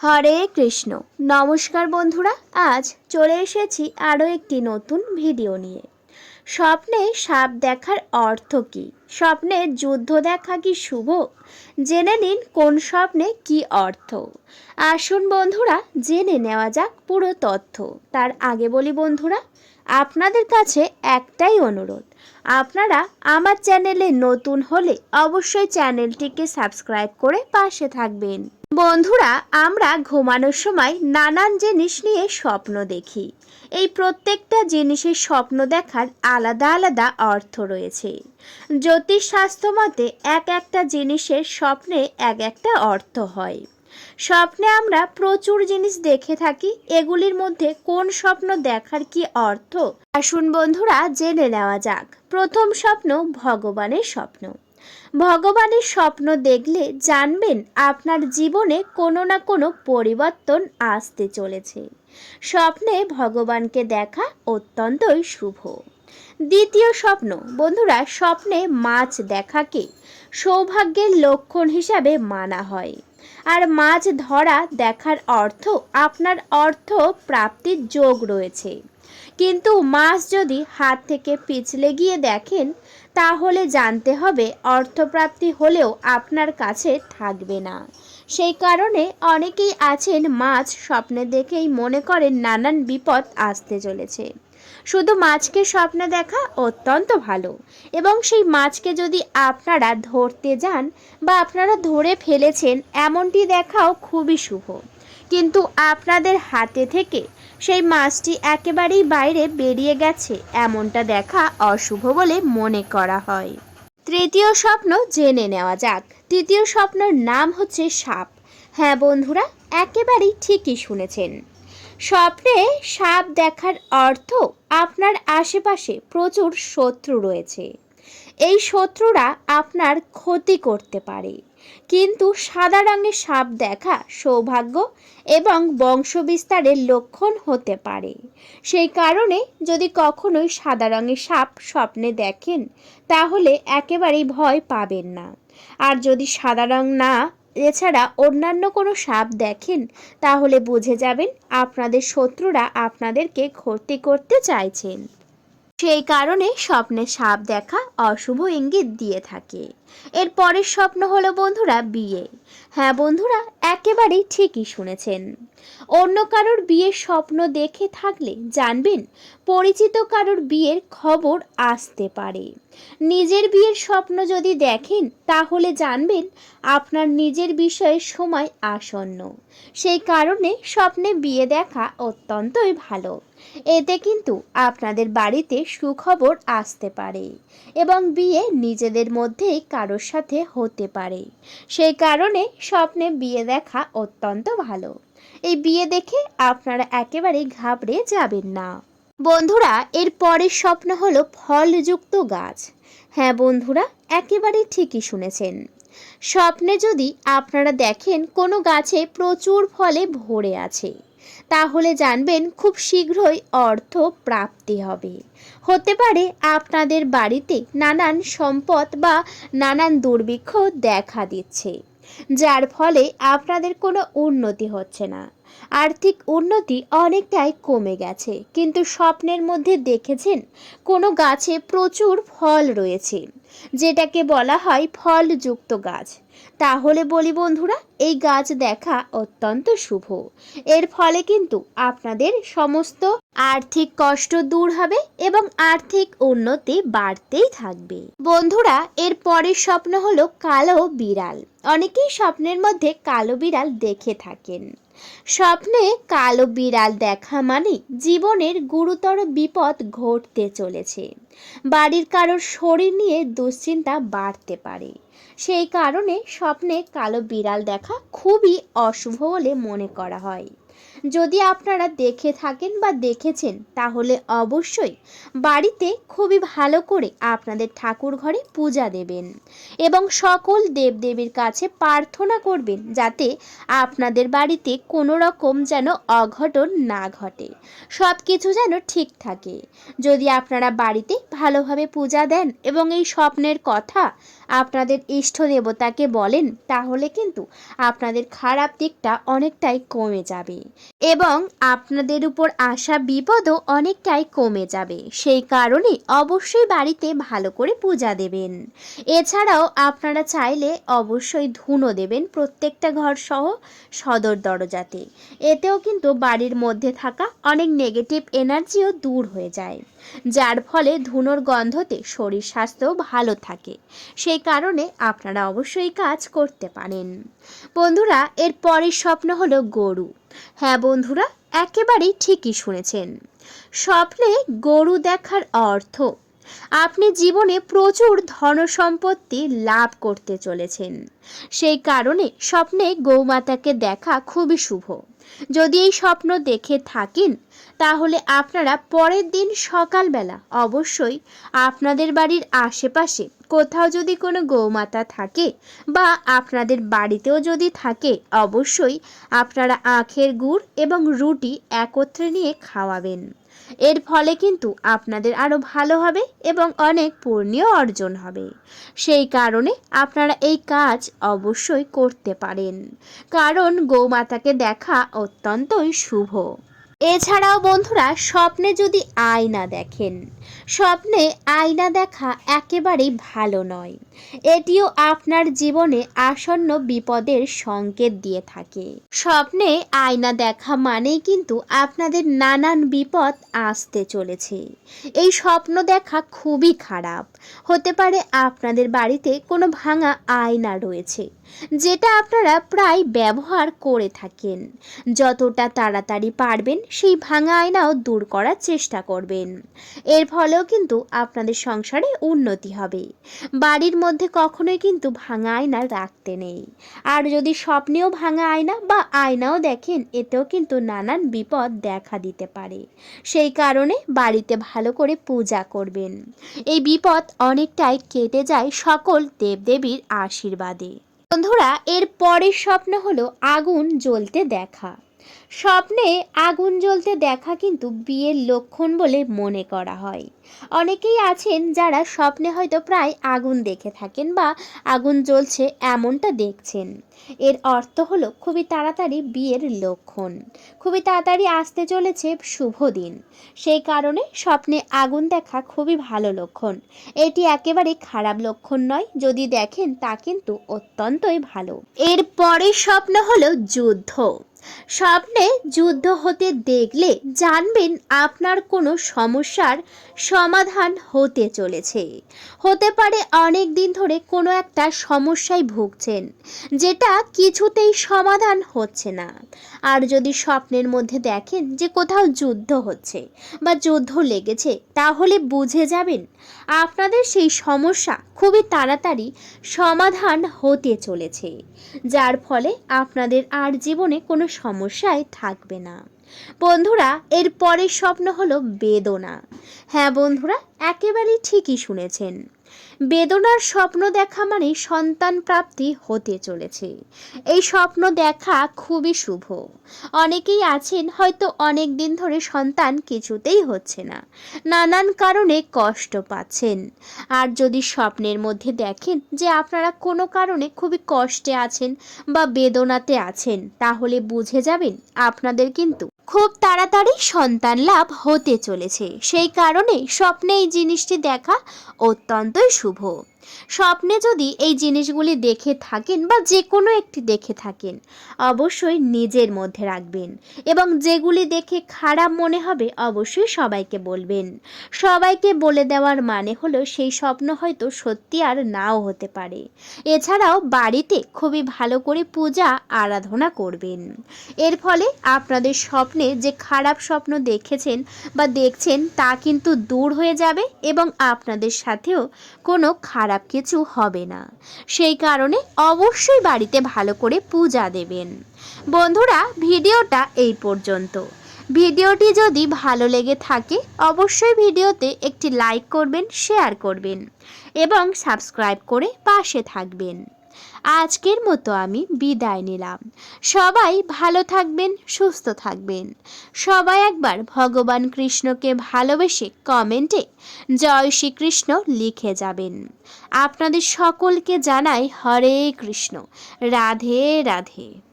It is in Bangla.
হরে কৃষ্ণ। নমস্কার বন্ধুরা, আজ চলে এসেছি আরও একটি নতুন ভিডিও নিয়ে। স্বপ্নে সাপ দেখার অর্থ কী? স্বপ্নে যুদ্ধ দেখা কি শুভ? জেনে নিন কোন স্বপ্নে কি অর্থ। আসুন বন্ধুরা, জেনে নেওয়া যাক পুরো তথ্য। তার আগে বলি বন্ধুরা, আপনাদের কাছে একটাই অনুরোধ। আপনারা আমার চ্যানেলে নতুন হলে অবশ্যই চ্যানেলটিকে সাবস্ক্রাইব করে পাশে থাকবেন। বন্ধুরা, আমরা ঘুমানোর সময় নানান জিনিস নিয়ে স্বপ্ন দেখি। এই প্রত্যেকটা জিনিসের স্বপ্ন দেখার আলাদা আলাদা অর্থ রয়েছে। জ্যোতিষ শাস্ত্র মতে এক একটা জিনিসের স্বপ্নে এক একটা অর্থ হয়। স্বপ্নে আমরা প্রচুর জিনিস দেখে থাকি, এগুলির মধ্যে কোন স্বপ্ন দেখার কি অর্থ? আসুন বন্ধুরা, জেনে নেওয়া যাক। প্রথম স্বপ্ন ভগবানের স্বপ্ন। ভগবানের স্বপ্ন দেখলে জানবেন আপনার জীবনে কোনো না কোনো পরিবর্তন আসতে চলেছে। স্বপ্নে ভগবানকে দেখা অত্যন্তই শুভ। দ্বিতীয় স্বপ্ন, বন্ধুরা, স্বপ্নে মাছ দেখাকে সৌভাগ্যের লক্ষণ হিসাবে মানা হয়। আর মাছ ধরা দেখার অর্থ, আপনার অর্থ প্রাপ্তির যোগ রয়েছে। কিন্তু মাছ যদি হাত থেকে পিছলে গিয়ে দেখেন তাহলে জানতে হবে অর্থপ্রাপ্তি হলেও আপনার কাছে থাকবে না। সেই কারণে অনেকেই আছেন মাছ স্বপ্নে দেখেই মনে করেন নানান বিপদ আসতে চলেছে। শুধু মাছকে স্বপ্নে দেখা অত্যন্ত ভালো এবং সেই মাছকে যদি আপনারা ধরতে যান বা আপনারা ধরে ফেলেছেন, এমনটি দেখাও খুবই শুভ। কিন্তু আপনাদের হাতে থেকে সেই মাছটি একেবারেই বাইরে বেরিয়ে গেছে, এমনটা দেখা অশুভ বলে মনে করা হয়। তৃতীয় স্বপ্ন জেনে নেওয়া যাক। তৃতীয় স্বপ্নের নাম হচ্ছে সাপ। হ্যাঁ বন্ধুরা, একেবারেই ঠিকই শুনেছেন। স্বপ্নে সাপ দেখার অর্থ আপনার আশেপাশে প্রচুর শত্রু রয়েছে। এই শত্রুরা আপনার ক্ষতি করতে পারে। কিন্তু সাদা রঙের সাপ দেখা সৌভাগ্য এবং বংশবিস্তারের লক্ষণ হতে পারে। সেই কারণে যদি কখনোই সাদা রঙের সাপ স্বপ্নে দেখেন, তাহলে একেবারেই ভয় পাবেন না। আর যদি সাদা রং না, এছাড়া অন্যান্য কোনো সাপ দেখেন, তাহলে বুঝে যাবেন আপনাদের শত্রুরা আপনাদেরকে ক্ষতি করতে চাইছেন। সেই কারণে স্বপ্নে সাপ দেখা অশুভ ইঙ্গিত দিয়ে থাকে। এর পরের স্বপ্ন হলো বন্ধুরা বিয়ে। হ্যাঁ বন্ধুরা, একেবারেই ঠিকই শুনেছেন। অন্য কারোর বিয়ের স্বপ্ন দেখে থাকলে জানবেন, পরিচিত কারোর বিয়ের খবর আসতে পারে। নিজের বিয়ের স্বপ্ন যদি দেখেন, তাহলে জানবেন আপনার নিজের বিষয়ে সময় আসন্ন। সেই কারণে স্বপ্নে বিয়ে দেখা অত্যন্তই ভালো। এতে কিন্তু আপনাদের বাড়িতে সুখবর আসতে পারে এবং বিয়ে নিজেদের মধ্যেই কারোর সাথে হতে পারে। সেই কারণে স্বপ্নে বিয়ে দেখা অত্যন্ত ভালো। এই বিয়ে দেখে আপনারা একেবারেই ঘাবড়ে যাবেন না। বন্ধুরা, এর পরের স্বপ্ন হলো ফলযুক্ত গাছ। হ্যাঁ বন্ধুরা একেবারেই ঠিকই শুনেছেন। স্বপ্নে যদি আপনারা দেখেন কোনো গাছে প্রচুর ফলে ভরে আছে তাহলে জানবেন খুব শীঘ্রই অর্থ প্রাপ্তি হবে। হতে পারে আপনাদের বাড়িতে নানান সম্পদ বা নানান দুর্ভিক্ষ দেখা দিচ্ছে, যার ফলে আপনাদের কোনো উন্নতি হচ্ছে না। আর্থিক উন্নতি অনেকটাই কমে গেছে, কিন্তু স্বপ্নের মধ্যে দেখেছেন কোনো গাছে প্রচুর ফল রয়েছে। যেটাকে বলা হয় ফলযুক্ত গাছ। তাহলে বলি বন্ধুরা, এই গাছ দেখা অত্যন্ত শুভ। এর ফলে কিন্তু আপনাদের সমস্ত আর্থিক কষ্ট দূর হবে এবং আর্থিক উন্নতি বাড়তেই থাকবে। বন্ধুরা, এর পরের স্বপ্ন হলো কালো বিড়াল। অনেকেই স্বপ্নের মধ্যে কালো বিড়াল দেখে থাকেন। স্বপ্নে কালো বিড়াল দেখা মানে জীবনের গুরুতর বিপদ ঘটতে চলেছে। বাড়ির কারোর শরীর নিয়ে দুশ্চিন্তা বাড়তে পারে। সেই কারণে স্বপ্নে কালো বিড়াল দেখা খুবই অশুভ বলে মনে করা হয়। যদি আপনারা দেখে থাকেন বা দেখেছেন, তাহলে অবশ্যই বাড়িতে খুবই ভালো করে আপনাদের ঠাকুর ঘরে পূজা দেবেন এবং সকল দেবদেবীর কাছে প্রার্থনা করবেন যাতে আপনাদের বাড়িতে কোনো রকম যেন অঘটন না ঘটে। সব কিছু যেন ঠিক থাকে। যদি আপনারা বাড়িতে ভালোভাবে পূজা দেন এবং এই স্বপ্নের কথা আপনাদের ইষ্ট দেবতাকে বলেন তাহলে কিন্তু আপনাদের খারাপ দিকটা অনেকটাই কমে যাবে। এবং আপনাদের উপর আসা বিপদও অনেকটাই কমে যাবে। সেই কারণে অবশ্যই বাড়িতে ভালো করে পূজা দেবেন। এছাড়াও আপনারা চাইলে অবশ্যই ধুনো দেবেন প্রত্যেকটা ঘর সহ সদর দরজাতে। এতেও কিন্তু বাড়ির মধ্যে থাকা অনেক নেগেটিভ এনার্জিও দূর হয়ে যায়। যার ফলে ধুনোর গন্ধতে শরীর স্বাস্থ্যও ভালো থাকে। সেই কারণে আপনারা অবশ্যই কাজ করতে পারেন। বন্ধুরা, এর পরের স্বপ্ন হলো গরু। হ্যাঁ বন্ধুরা, একেবারেই ঠিকই শুনেছেন। স্বপ্নে গরু দেখার অর্থ, আপনি জীবনে প্রচুর ধনসম্পত্তি লাভ করতে চলেছেন। সেই কারণে স্বপ্নে গৌমাতাকে দেখা খুবই শুভ। যদি এই স্বপ্ন দেখে থাকেন, তাহলে আপনারা পরের দিন সকালবেলা অবশ্যই আপনাদের বাড়ির আশেপাশে কোথাও যদি কোনো গৌমাতা থাকে বা আপনাদের বাড়িতেও যদি থাকে, অবশ্যই আপনারা আখের গুড় এবং রুটি একত্রে নিয়ে খাওয়াবেন। এর ফলে কিন্তু আপনাদের আরও ভালো হবে এবং অনেক পুণ্য অর্জন হবে। সেই কারণে আপনারা এই কাজ অবশ্যই করতে পারেন। কারণ গৌমাতাকে দেখা অত্যন্তই শুভ। এছাড়াও বন্ধুরা, স্বপ্নে যদি আয়না দেখেন, স্বপ্নে আয়না দেখা একেবারেই ভালো নয়। এটিও আপনার জীবনে আসন্ন বিপদের সংকেত দিয়ে থাকে। স্বপ্নে আয়না দেখা মানেই কিন্তু আপনাদের নানান বিপদ আসতে চলেছে। এই স্বপ্ন দেখা খুবই খারাপ। হতে পারে আপনাদের বাড়িতে কোনো ভাঙা আয়না রয়েছে, যেটা আপনারা প্রায় ব্যবহার করে থাকেন। যতটা তাড়াতাড়ি পারবেন সেই ভাঙা আয়নাও দূর করার চেষ্টা করবেন। এর ফলেও কিন্তু আপনাদের সংসারে উন্নতি হবে। বাড়ির মধ্যে কখনোই কিন্তু ভাঙা আয়না রাখতে নেই। আর যদি স্বপ্নেও ভাঙা আয়না বা আয়নাও দেখেন, এতেও কিন্তু নানান বিপদ দেখা দিতে পারে। সেই কারণে বাড়িতে ভালো করে পূজা করবেন। এই বিপদ অনেকটাই কেটে যায় সকল দেবদেবীর আশীর্বাদে। বন্ধুরা, এর পরের স্বপ্ন হলো আগুন জ্বলতে দেখা। স্বপ্নে আগুন জ্বলতে দেখা কিন্তু বিয়ের লক্ষণ বলে মনে করা হয়। অনেকেই আছেন যারা স্বপ্নে হয়তো প্রায় আগুন দেখে থাকেন বা আগুন জ্বলছে এমনটা দেখছেন। এর অর্থ হলো খুবই তাড়াতাড়ি বিয়ের লক্ষণ। খুবই তাড়াতাড়ি আসতে চলেছে শুভ দিন। সেই কারণে স্বপ্নে আগুন দেখা খুবই ভালো লক্ষণ। এটি একেবারে খারাপ লক্ষণ নয়, যদি দেখেন তা কিন্তু অত্যন্তই ভালো। এর পরের স্বপ্ন হলো যুদ্ধ। স্বপ্নে যুদ্ধ হতে দেখলে জানবেন আপনার কোনো সমস্যার সমাধান হতে চলেছে। হতে পারে অনেক দিন ধরে কোনো একটা সমস্যায় ভুগছেন, যেটা কিছুতেই সমাধান হচ্ছে না। আর যদি স্বপ্নের মধ্যে দেখেন যে কোথাও যুদ্ধ হচ্ছে বা যুদ্ধ লেগেছে, তাহলে বুঝে যাবেন আপনাদের সেই সমস্যা খুবই তাড়াতাড়ি সমাধান হতে চলেছে, যার ফলে আপনাদের আর জীবনে কোনো সমস্যায় থাকবে না। বন্ধুরা, এর পরের স্বপ্ন হলো বেদনা। হ্যাঁ বন্ধুরা, একেবারেই ঠিকই শুনেছেন। বেদনার স্বপ্ন দেখা মানে সন্তান প্রাপ্তি হতে চলেছে। এই স্বপ্ন দেখা খুবই শুভ। অনেকেই আছেন হয়তো অনেক দিন ধরে সন্তান কিছুতেই হচ্ছে না। নানান কারণে কষ্ট পাচ্ছেন। আর যদি স্বপ্নের মধ্যে দেখেন যে আপনারা কোনো কারণে খুবই কষ্টে আছেন বা বেদনাতে আছেন, তাহলে বুঝে যাবেন আপনাদের কিন্তু খুব তাড়াতাড়ি সন্তান লাভ হতে চলেছে। সেই কারণে স্বপ্নে এই জিনিসটি দেখা অত্যন্তই শুভ। স্বপ্নে যদি এই জিনিসগুলি দেখে থাকেন বা যে কোনো একটি দেখে থাকেন, অবশ্যই নিজের মধ্যে রাখবেন এবং যেগুলি দেখে খারাপ মনে হবে অবশ্যই সবাইকে বলবেন। সবাইকে বলে দেওয়ার মানে হলো সেই স্বপ্ন হয়তো সত্যি আর নাও হতে পারে। এছাড়াও বাড়িতে খুবই ভালো করে পূজা, আরাধনা করবেন। এর ফলে আপনাদের স্বপ্নে যে খারাপ স্বপ্ন দেখেছেন বা দেখছেন তা কিন্তু দূর হয়ে যাবে এবং আপনাদের সাথেও কোনো খারাপ কিছু হবে না। সেই কারণে অবশ্যই বাড়িতে ভালো করে পূজা দেবেন। বন্ধুরা, ভিডিওটা এই পর্যন্ত। ভিডিওটি যদি ভালো লেগে থাকে, অবশ্যই ভিডিওতে একটি লাইক করবেন, শেয়ার করবেন এবং সাবস্ক্রাইব করে পাশে থাকবেন। আজকের মতো আমি বিদায় নিলাম। সবাই ভালো থাকবেন, সুস্থ থাকবেন। সবাই একবার ভগবান কৃষ্ণকে ভালোবেসে কমেন্টে জয় শ্রীকৃষ্ণ লিখে যাবেন। আপনাদের সকলকে জানাই হরে কৃষ্ণ। রাধে রাধে।